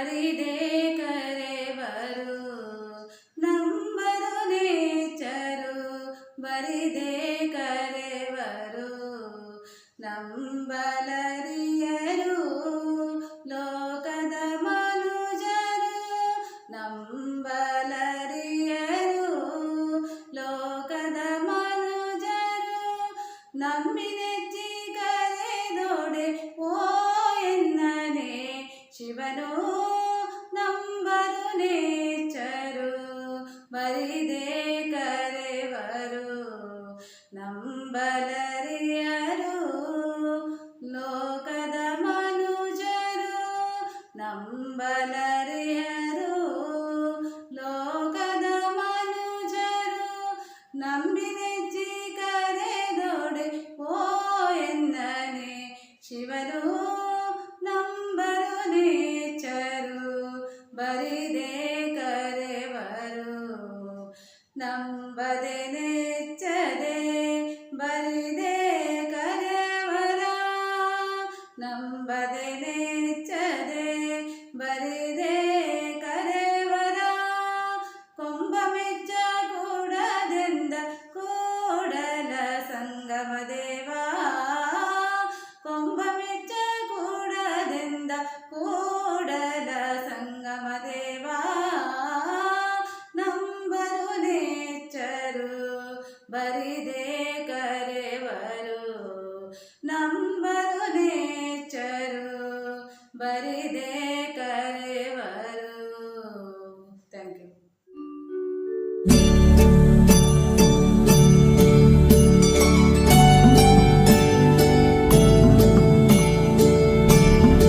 ಬರಿದೆ ಕರೆವರು number nature ಬರಿದೆ ಕರೆವರು ನಂಬಲರಿಯರು ಲೋಕದ ಮನುಜರು ನಂಬಲರಿಯರು ಲೋಕದ ಮನುಜರು ನಮ್ಮಿನೆಚ್ಚಿ ಕರೆವರು ನಂಬಲರಿಯರು ಲೋಕದ ಮನುಜರು ನಂಬಲರಿಯರು ಲೋಕದ ಮನುಜರು ನಂಬಿನೆಚ್ಚಿ നമ്പതിനിച്ചതേ ബലിതേ കരവര നമ്പതിനിച്ചതേ ബലിതേ കരവര കൊമ്പമിച്ച കൂടതെന്ത കൂടല സംഗമതേ ಬರಿದೆ ಕರೆವರು ನಂಬರು ನೇಚರು. ಬರಿ